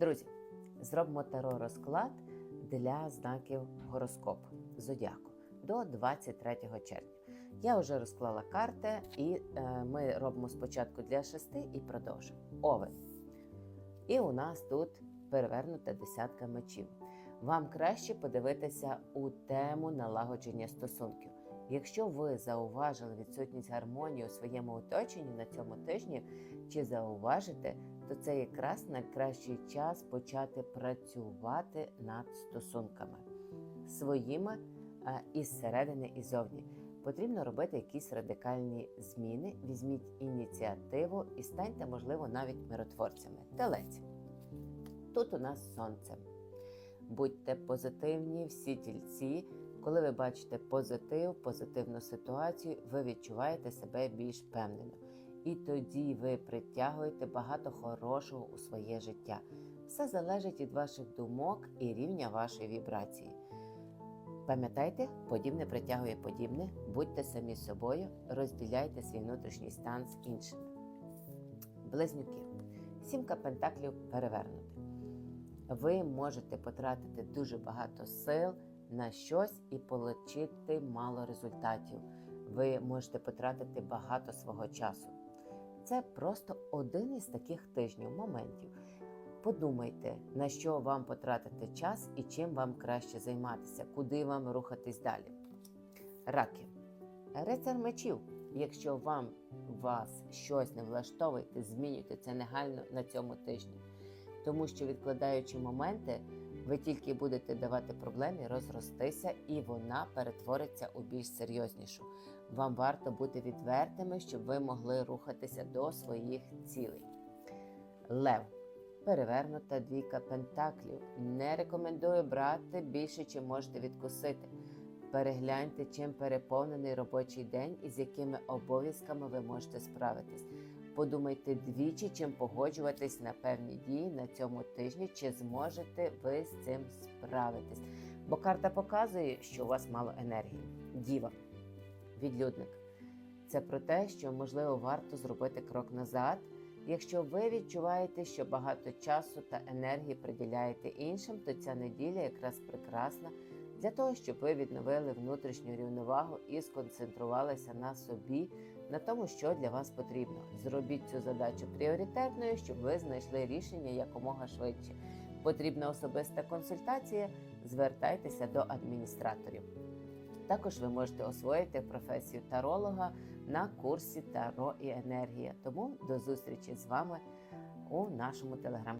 Друзі, зробимо таро розклад для знаків гороскопу зодіаку до 23 червня. Я вже розклала карти, і е, ми робимо спочатку для шести і продовжимо. Овен. І у нас тут перевернута десятка мечів. Вам краще подивитися у тему налагодження стосунків. Якщо ви зауважили відсутність гармонії у своєму оточенні на цьому тижні, чи зауважите, то це якраз найкращий час почати працювати над стосунками своїми е, і зсередини і зовні. Потрібно робити якісь радикальні зміни. Візьміть ініціативу і станьте, можливо, навіть миротворцями. Телець. Тут у нас сонце. Будьте позитивні, всі тільці. Коли ви бачите позитив, позитивну ситуацію, ви відчуваєте себе більш впевнено. І тоді ви притягуєте багато хорошого у своє життя. Все залежить від ваших думок і рівня вашої вібрації. Пам'ятайте, подібне притягує подібне, будьте самі собою, розділяйте свій внутрішній стан з іншими. Близнюки. Сімка пентаклів перевернути. Ви можете потратити дуже багато сил на щось і отримати мало результатів. Ви можете потратити багато свого часу. Це просто один із таких тижнів, моментів. Подумайте, на що вам потратити час і чим вам краще займатися, куди вам рухатись далі. Раки. Рицар мечів. Якщо вам вас щось не влаштовує, змінюйте це негайно на цьому тижні. Тому що, відкладаючи моменти, ви тільки будете давати проблемі розростися, і вона перетвориться у більш серйознішу. Вам варто бути відвертими, щоб ви могли рухатися до своїх цілей. Лев. Перевернута двійка пентаклів. Не рекомендую брати більше, чим можете відкусити. Перегляньте, чим переповнений робочий день і з якими обов'язками ви можете справитись. Подумайте двічі, чим погоджуватись на певні дії на цьому тижні, чи зможете ви з цим справитись. Бо карта показує, що у вас мало енергії. Діва, відлюдник. Це про те, що можливо варто зробити крок назад. Якщо ви відчуваєте, що багато часу та енергії приділяєте іншим, то ця неділя якраз прекрасна для того, щоб ви відновили внутрішню рівновагу і сконцентрувалися на собі, на тому, що для вас потрібно. Зробіть цю задачу пріоритетною, щоб ви знайшли рішення якомога швидше. Потрібна особиста консультація. Звертайтеся до адміністраторів. Також ви можете освоїти професію таролога на курсі Таро і енергія. Тому до зустрічі з вами у нашому телеграм.